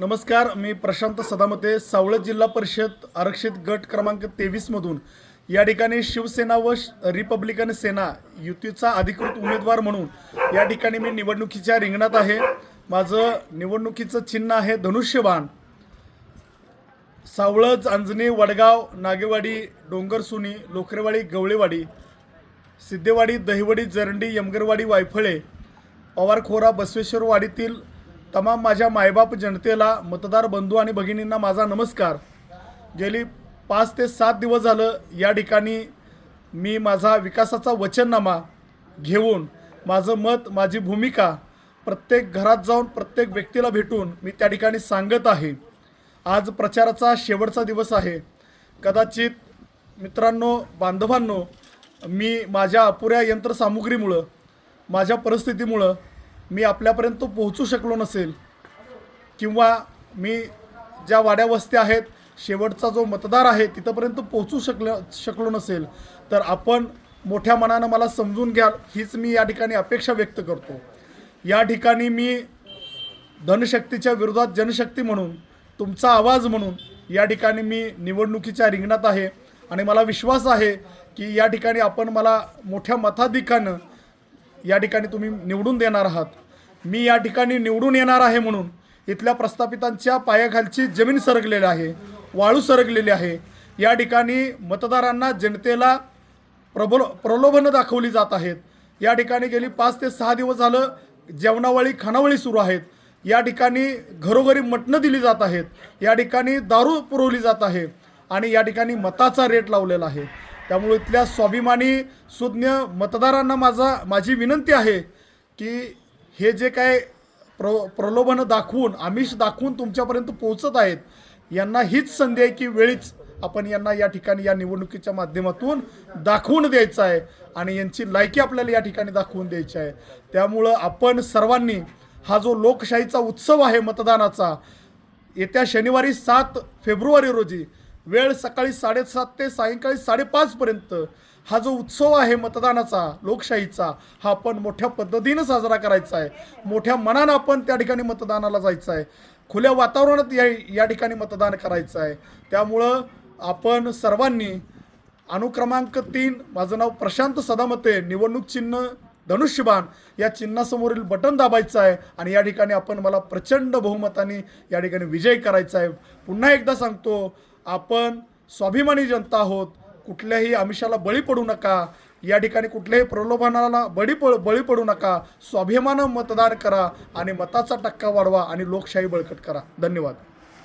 नमस्कार मी प्रशांत सदामते सावळत जिल्हा परिषद आरक्षित गट क्रमांक तेवीसमधून या ठिकाणी शिवसेना व रिपब्लिकन सेना युतीचा अधिकृत उमेदवार म्हणून या ठिकाणी मी निवडणुकीच्या रिंगणात आहे. माझं निवडणुकीचं चिन्ह आहे धनुष्यबाण. सावळज अंजनी वडगाव नागेवाडी डोंगरसुनी लोकरेवाडी गवळेवाडी सिद्धेवाडी दहिवडी जरंडी यमगरवाडी वायफळे पवारखोरा बसवेश्वरवाडीतील तमाम माझ्या मायबाप जनतेला मतदार बंधू आणि भगिनींना माझा नमस्कार. गेली पाच ते सात दिवस झालं या ठिकाणी मी माझा विकासाचा वचननामा घेऊन माझं मत माझी भूमिका प्रत्येक घरात जाऊन प्रत्येक व्यक्तीला भेटून मी त्या ठिकाणी सांगत आहे. आज प्रचाराचा शेवटचा दिवस आहे. कदाचित मित्रांनो बांधवांनो मी माझ्या अपुऱ्या यंत्रसामुग्रीमुळं माझ्या परिस्थितीमुळं मी आपल्यापर्यंत पोहोचू शकलो नसेल किंवा मी ज्या वाड्या वस्त्या आहेत शेवटचा जो मतदार आहे तिथंपर्यंत पोहोचू शकलं शकलो नसेल तर आपण मोठ्या मनानं मला समजून घ्याल हीच मी या ठिकाणी अपेक्षा व्यक्त करतो. या ठिकाणी मी धनशक्तीच्या विरोधात जनशक्ती म्हणून तुमचा आवाज म्हणून या ठिकाणी मी निवडणुकीच्या रिंगणात आहे आणि मला विश्वास आहे की या ठिकाणी आपण मला मोठ्या मताधिकानं या ठिकाणी तुम्ही निवडून देणार आहात. मी या ठिकाणी निवडून येणार आहे म्हणून इथल्या प्रस्थापितांच्या पायाखालची जमीन सरकलेली आहे वाळू सरकलेली आहे. या ठिकाणी मतदारांना जनतेला प्रबल प्रलोभनं दाखवली जात आहेत. या ठिकाणी गेली पाच ते सहा दिवस झालं जेवणावळी खानावळी सुरू आहेत. या ठिकाणी घरोघरी मटणं दिली जात आहेत. या ठिकाणी दारू पुरवली जात आहे आणि या ठिकाणी मताचा रेट लावलेला आहे. त्यामुळे इथल्या स्वाभिमानी सुज्ञ मतदारांना माझा माझी विनंती आहे की हे जे काय प्र प्रलोभनं दाखवून आमिष दाखवून तुमच्यापर्यंत पोहोचत आहेत यांना हीच संधी आहे की वेळीच आपण यांना या ठिकाणी या निवडणुकीच्या माध्यमातून दाखवून द्यायचं आहे आणि यांची लायकी आपल्याला या ठिकाणी दाखवून द्यायची आहे. त्यामुळं आपण सर्वांनी हा जो लोकशाहीचा उत्सव आहे मतदानाचा येत्या शनिवारी सात फेब्रुवारी रोजी वेळ सकाळी साडेसात ते सायंकाळी साडेपाचपर्यंत हा जो उत्सव आहे मतदानाचा लोकशाहीचा हा आपण मोठ्या पद्धतीनं साजरा करायचा आहे. मोठ्या मनानं आपण त्या ठिकाणी मतदानाला जायचं आहे. खुल्या वातावरणात या या ठिकाणी मतदान करायचं आहे. त्यामुळं आपण सर्वांनी अनुक्रमांक तीन माझं नाव प्रशांत सदामते निवडणूक चिन्ह धनुष्यबाण या चिन्हासमोरील बटन दाबायचं आहे आणि या ठिकाणी आपण मला प्रचंड बहुमताने या ठिकाणी विजय करायचा आहे. पुन्हा एकदा सांगतो आपण स्वाभिमानी जनता आहोत. कुठल्याही आमिषाला बळी पडू नका. या ठिकाणी कुठल्याही प्रलोभनाला बळी पड बळी पडू नका. स्वाभिमानं मतदान करा आणि मताचा टक्का वाढवा आणि लोकशाही बळकट करा. धन्यवाद.